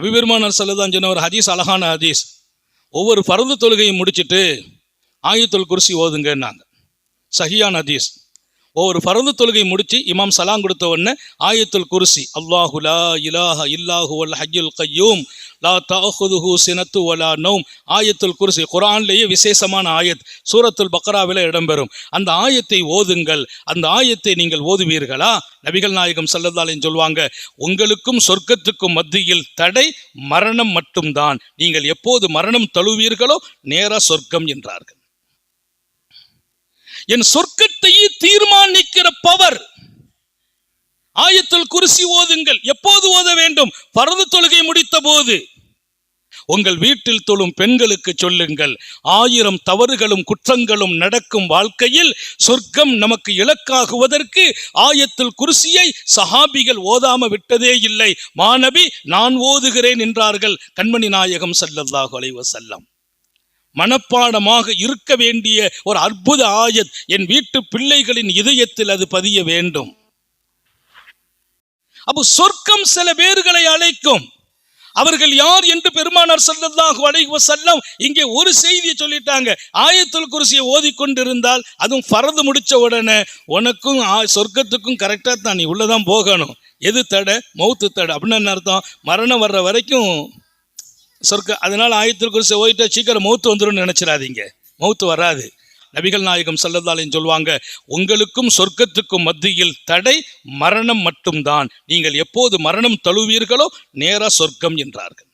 அபிபெருமானார் சொல்லதான் சொன்ன ஒரு ஹதீஸ் அழகான ஹதீஸ். ஒவ்வொரு பரந்து தொழுகையும் முடிச்சிட்டு ஆயத்துல் குறிசி ஓதுங்கன்னாங்க. சஹியான் ஹதீஸ். ஒவ்வொரு பரந்து தொழுகை முடிச்சு இமாம் சலாம் கொடுத்த உடனே ஆயத்துல் குருசி அல்லாஹு லா இலாஹ இல்லாஹு அல் ஹய்யுல் கையூம் லா தஅஹுதுஹு சினத்து வலா நௌம். ஆயத்துல் குருசி குரான்லேயே விசேஷமான ஆயத் சூரத்துல் பக்ராவில் இடம்பெறும். அந்த ஆயத்தை ஓதுங்கள். அந்த ஆயத்தை நீங்கள் ஓதுவீர்களா? நபிகள் நாயகம் ஸல்லல்லாஹு சொல்லுவாங்க உங்களுக்கும் சொர்க்கத்துக்கும் மத்தியில் தடை மரணம் மட்டும்தான். நீங்கள் எப்போது மரணம் தழுவீர்களோ நேரா சொர்க்கம் என்றார்கள். என் சொர்க்கத்தையே தீர்மானிக்கிற பவர். ஆயத்தில் குருசி ஓதுங்கள். எப்போது ஓத வேண்டும்? பரது தொழுகை முடித்த போது உங்கள் வீட்டில் தொழும் பெண்களுக்கு சொல்லுங்கள். ஆயிரம் தவறுகளும் குற்றங்களும் நடக்கும் வாழ்க்கையில் சொர்க்கம் நமக்கு இலக்காகுவதற்கு ஆயத்தில் குருசியை சஹாபிகள் ஓதாம விட்டதே இல்லை. மாணவி நான் ஓதுகிறேன் என்றார்கள். கண்மணி நாயகம் ஸல்லல்லாஹு அலைவசல்லம் மனப்பாடமாக இருக்க வேண்டிய ஒரு அற்புத ஆயத் என் வீட்டு பிள்ளைகளின் இதயத்தில் அது பதிய வேண்டும். அப்போ சொர்க்கம் சில பேர்களை அழைக்கும். அவர்கள் யார் என்று பெருமானார் ஸல்லல்லாஹு அலைஹி செல்லம் இங்கே ஒரு செய்தியை சொல்லிட்டாங்க. ஆயத்துல் குருசியை ஓதிக்கொண்டிருந்தால் அதுவும் பறந்து முடிச்ச உடனே உனக்கும் ஆ- சொர்க்கத்துக்கும் கரெக்டாக தான் நீ உள்ளதான் போகணும். எது தடை? மௌத்து தடை. அப்படின்னு என்ன அர்த்தம்? மரணம் வர்ற வரைக்கும் சொர்க்க அதனால் ஆயத்தில் குறித்து ஓயிட்டா சீக்கிரம் மௌத்து வந்துடும் நினச்சிடாதீங்க. மௌத்து வராது. நபிகள் நாயகம் ஸல்லல்லாஹு சொல்லுவாங்க உங்களுக்கும் சொர்க்கத்துக்கும் மத்தியில் தடை மரணம் மட்டும்தான். நீங்கள் எப்போது மரணம் தழுவீர்களோ நேராக சொர்க்கம் என்றார்கள்.